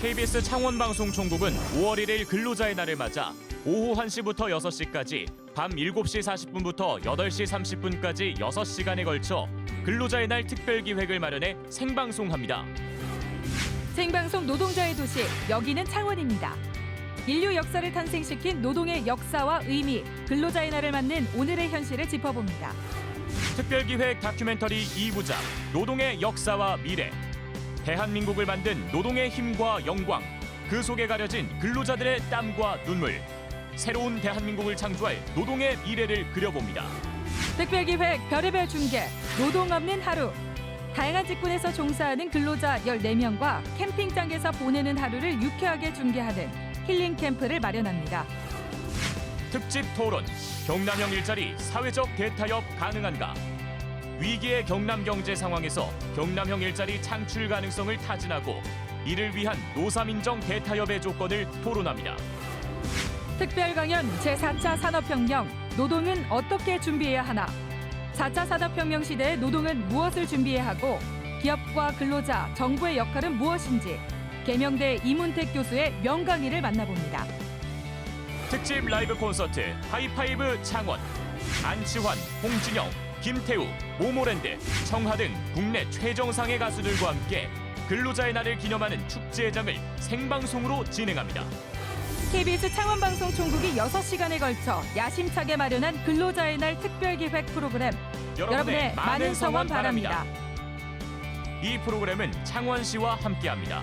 KBS 창원방송총국은 5월 1일 근로자의 날을 맞아 오후 1시부터 6시까지 밤 7시 40분부터 8시 30분까지 6시간에 걸쳐 근로자의 날 특별기획을 마련해 생방송합니다. 생방송 노동자의 도시 여기는 창원입니다. 인류 역사를 탄생시킨 노동의 역사와 의미, 근로자의 날을 맞는 오늘의 현실을 짚어봅니다. 특별기획 다큐멘터리 2부작 노동의 역사와 미래 대한민국을 만든 노동의 힘과 영광 그 속에 가려진 근로자들의 땀과 눈물 새로운 대한민국을 창조할 노동의 미래를 그려봅니다. 특별기획 별의별 중계, 노동 없는 하루. 다양한 직군에서 종사하는 근로자 14명과 캠핑장에서 보내는 하루를 유쾌하게 중계하는 힐링 캠프를 마련합니다. 특집 토론 경남형 일자리 사회적 대타협 가능한가 위기의 경남 경제 상황에서 경남형 일자리 창출 가능성을 타진하고 이를 위한 노사민정 대타협의 조건을 토론합니다. 특별 강연 제4차 산업혁명 노동은 어떻게 준비해야 하나 4차 산업혁명 시대의 노동은 무엇을 준비해야 하고 기업과 근로자, 정부의 역할은 무엇인지 계명대 이문택 교수의 명강의를 만나봅니다. 특집 라이브 콘서트 하이파이브 창원 안치환, 홍진영, 김태우, 모모랜드, 청하 등 국내 최정상의 가수들과 함께 근로자의 날을 기념하는 축제장을 생방송으로 진행합니다. KBS 창원방송 총국이 6시간에 걸쳐 야심차게 마련한 근로자의 날 특별기획 프로그램 여러분의 많은 성원 바랍니다. 이 프로그램은 창원시와 함께합니다.